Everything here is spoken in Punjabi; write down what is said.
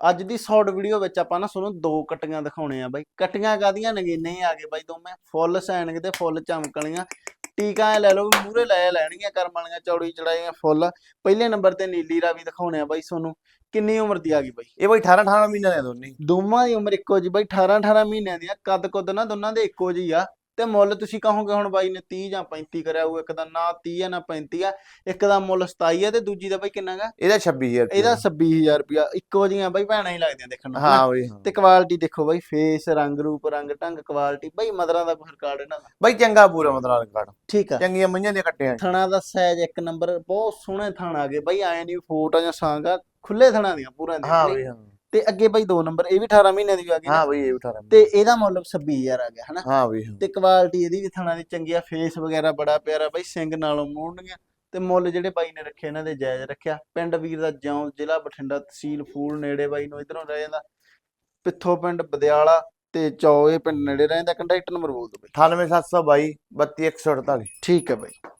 ਅੱਜ ਦੀ ਸ਼ਾਰਟ ਵੀਡੀਓ ਵਿੱਚ ਆਪਾਂ ਨਾ ਤੁਹਾਨੂੰ ਦੋ ਕਟੀਆਂ ਦਿਖਾਉਣੇ ਆ ਬਾਈ। ਕਟੀਆਂ ਕਾਦੀਆਂ ਨਗੀਨੇ ਆ ਗਏ ਬਾਈ ਦੋਵੇਂ। ਫੁੱਲ ਸੈਨਕ ਤੇ ਫੁੱਲ ਚਮਕਣੀਆਂ ਟੀਕਾ ਲੈ ਲਓ ਮੂਰੇ ਲੈ ਲੈਣਗੀਆਂ ਕਰਮ ਵਾਲੀਆਂ ਚੌੜੀ ਚੜਾਈਆਂ ਫੁੱਲ। ਪਹਿਲੇ ਨੰਬਰ ਤੇ ਨੀਲੀ ਰਾਵੀ ਦਿਖਾਉਣੇ ਆ ਬਾਈ ਤੁਹਾਨੂੰ। ਕਿੰਨੀ ਉਮਰ ਦੀ ਆ ਗਈ ਬਾਈ? ਇਹ ਬਈ 18 18 ਮਹੀਨਿਆਂ ਦੇ ਦੋਨੇ। ਦੋਵਾਂ ਦੀ ਉਮਰ ਇੱਕੋ ਜੀ ਬਾਈ 18 18 ਮਹੀਨਿਆਂ ਦੀਆਂ। ਕੱਦ ਕੁੱਦ ਨਾ ਦੋਨਾਂ ਦੇ ਇੱਕੋ ਜੀ ਆ। ਤੇ ਮੁੱਲ ਤੁਸੀਂ ਕਹੋਗੇ ਹੁਣ ਬਾਈ ਨੇ 30 ਜਾਂ 35 ਕਰਿਆ ਹੋਊ ਇੱਕ ਦਾ ਨਾ 30 ਆ ਨਾ 35 ਆ ਇੱਕ ਦਾ ਮੁੱਲ 27 ਆ ਤੇ ਦੂਜੀ ਦਾ ਬਾਈ ਕਿੰਨਾ ਗਾ ਇਹਦਾ 26000 ਰੁਪਏ ਇਹਦਾ 26000 ਰੁਪਿਆ ਇੱਕੋ ਜੀਆਂ ਬਾਈ ਭੈਣਾਂ ਹੀ ਲੱਗਦੀਆਂ ਦੇਖਣ ਨੂੰ ਹਾਂ? ਬਈ ਹਾਂ। ਤੇ ਕੁਆਲਿਟੀ ਦੇਖੋ ਬਾਈ ਫੇਸ ਰੰਗ ਰੂਪ ਰੰਗ ਢੰਗ ਕੁਆਲਿਟੀ ਬਾਈ ਮਦਰਾਂ ਦਾ ਕੋਈ ਰਿਕਾਰਡ ਇਹਨਾਂ ਦਾ? ਬਈ ਚੰਗਾ ਪੂਰਾ ਮਤਲਬ ਕਾਰਡ ਠੀਕ ਆ। ਚੰਗੀਆਂ ਮਈਆਂ ਦੀਆਂ ਕੱਟੀਆਂ ਥਣਾ ਦਾ ਸਾਈਜ਼ ਇੱਕ ਨੰਬਰ ਬਹੁਤ ਸੋਹਣੇ ਥਣ ਆ ਗਏ ਬਾਈ ਆਏ ਨਹੀਂ ਫੋਟੋ ਜਾਂ ਸੰਗ ਖੁੱਲੇ ਥਣਾ ਦੀਆਂ ਪੂਰਾ ਹਾਂ ਬਈ ਹਾਂ। ਤੇ ਅੱਗੇ ਬਾਈ ਦੋ ਨੰਬਰ ਇਹ ਵੀ 18 ਮਹੀਨਿਆਂ ਦੀ ਆ ਗਈ? ਹਾਂ ਬਈ ਇਹ ਵੀ 18 ਤੇ ਇਹਦਾ ਮੁੱਲ 26000 ਆ ਗਿਆ ਹਨਾ? ਹਾਂ ਬਈ ਤੇ ਕੁਆਲਿਟੀ ਇਹਦੀ ਵੀ ਥਣਾ ਦੀ ਚੰਗੀ ਆ ਫੇਸ ਵਗੈਰਾ ਬੜਾ ਪਿਆਰਾ ਬਾਈ ਸਿੰਘ ਨਾਲੋਂ ਮੋੜਨੀਆਂ ਤੇ ਮੁੱਲ ਜਿਹੜੇ ਬਾਈ ਨੇ ਰੱਖੇ ਇਹਨਾਂ ਦੇ ਜਾਇਜ਼ ਰੱਖਿਆ। ਪਿੰਡ ਵੀਰ ਦਾ ਜਿਉਂ ਜ਼ਿਲ੍ਹਾ ਬਠਿੰਡਾ ਤਹਿਸੀਲ ਫੂਲ ਨੇੜੇ ਬਾਈ ਨੂੰ ਇਧਰੋਂ ਰਹਿ ਜਾਂਦਾ। ਪਿੱਥੋਂ ਪਿੰਡ ਬਦਿਆਲਾ ਤੇ ਚੌਏ ਪਿੰਡ ਨੇੜੇ ਰਹਿੰਦਾ ਕੰਟੈਕਟ ਨੰਬਰ ਬੋਲ ਦਿਓ ਬਾਈ। 98722 32148 ਠੀਕ ਹੈ ਬਾਈ।